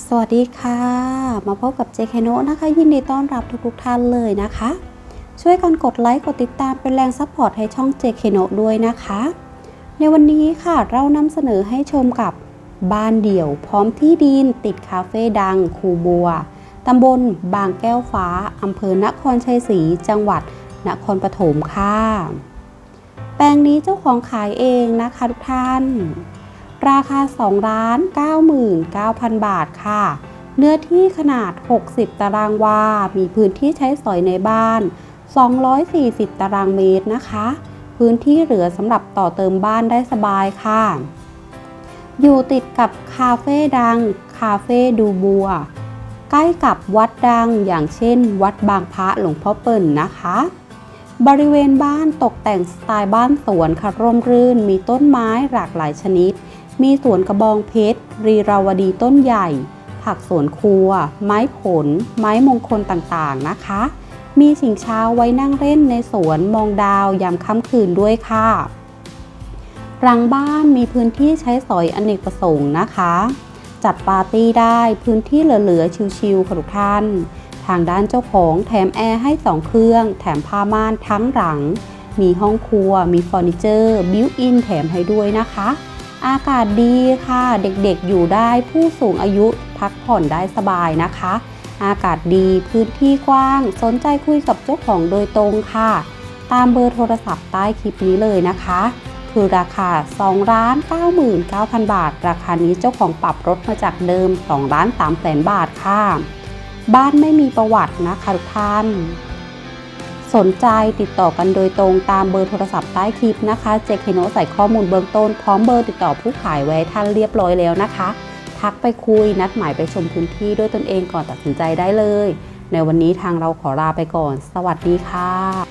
สวัสดีค่ะ มาพบกับเจคโนนะคะ ยินดีต้อนรับทุกๆท่านเลยนะคะ ช่วยกันกดไลค์กดติดตามเป็นแรงซัพพอร์ตให้ช่องเจคโนด้วยนะคะ ในวันนี้ค่ะเรานำเสนอให้ชมกับบ้านเดี่ยว พร้อมที่ดินติดคาเฟ่ดัง คูบัวตำบลบางแก้วฟ้าอำเภอนครชัยศรีจังหวัด นครปฐมค่ะ แปลงนี้เจ้าของขายเองนะคะทุกท่าน ราคา 2 ล้าน 99,000 บาทค่ะ เนื้อที่ขนาด 60 ตารางวา มีพื้นที่ใช้สอยในบ้าน 240 ตารางเมตรนะคะ พื้นที่เหลือสำหรับต่อเติมบ้านได้สบายค่ะ อยู่ติดกับคาเฟ่ดัง คาเฟ่ดูบัว ใกล้กับวัดดังอย่างเช่น วัดบางพระหลวงพ่อเปิ่นนะคะ บริเวณบ้านตกแต่งสไตล์บ้านสวนค่ะร่มรื่น มีต้นไม้หลากหลายชนิด มีสวนกระบองเพชร รีราวดีต้นใหญ่ ผักสวนครัว ไม้ผล ไม้มงคลต่างๆนะคะ มีชิงช้าไว้นั่งเล่นในสวนมองดาวยามค่ำคืนด้วยค่ะรังบ้านมีพื้นที่ใช้สอยอเนกประสงค์นะคะ จัดปาร์ตี้ได้พื้นที่เหลือๆชิวๆค่ะทุกท่าน ทางด้านเจ้าของแถมแอร์ให้ 2 เครื่อง แถมผ้าม่านทั้งหลัง มีห้องครัว มีเฟอร์นิเจอร์บิวอินแถมให้ด้วยนะคะ อากาศดีค่ะเด็กๆอยู่ได้ผู้สูงอายุพักผ่อนได้สบายนะคะ อากาศดีพื้นที่กว้าง สนใจคุยกับเจ้าของโดยตรงค่ะ ตามเบอร์โทรศัพท์ใต้คลิปนี้เลยนะคะ คือราคา2ล้าน99,000 บาท ราคานี้เจ้าของปรับลดมาจากเดิม2ล้าน3แสนบาทค่ะ บ้านไม่มีประวัตินะคะทุกท่าน สนใจติดต่อกันโดยตรงตามเบอร์โทรศัพท์ใต้คลิปนะคะเจคโนใส่ข้อมูลเบื้องต้นพร้อมเบอร์ติดต่อผู้ขายไว้ท่านเรียบร้อยแล้วนะคะ ทักไปคุยนัดหมายไปชมพื้นที่ด้วยตนเองก่อนตัดสินใจได้เลย ในวันนี้ทางเราขอลาไปก่อน สวัสดีค่ะ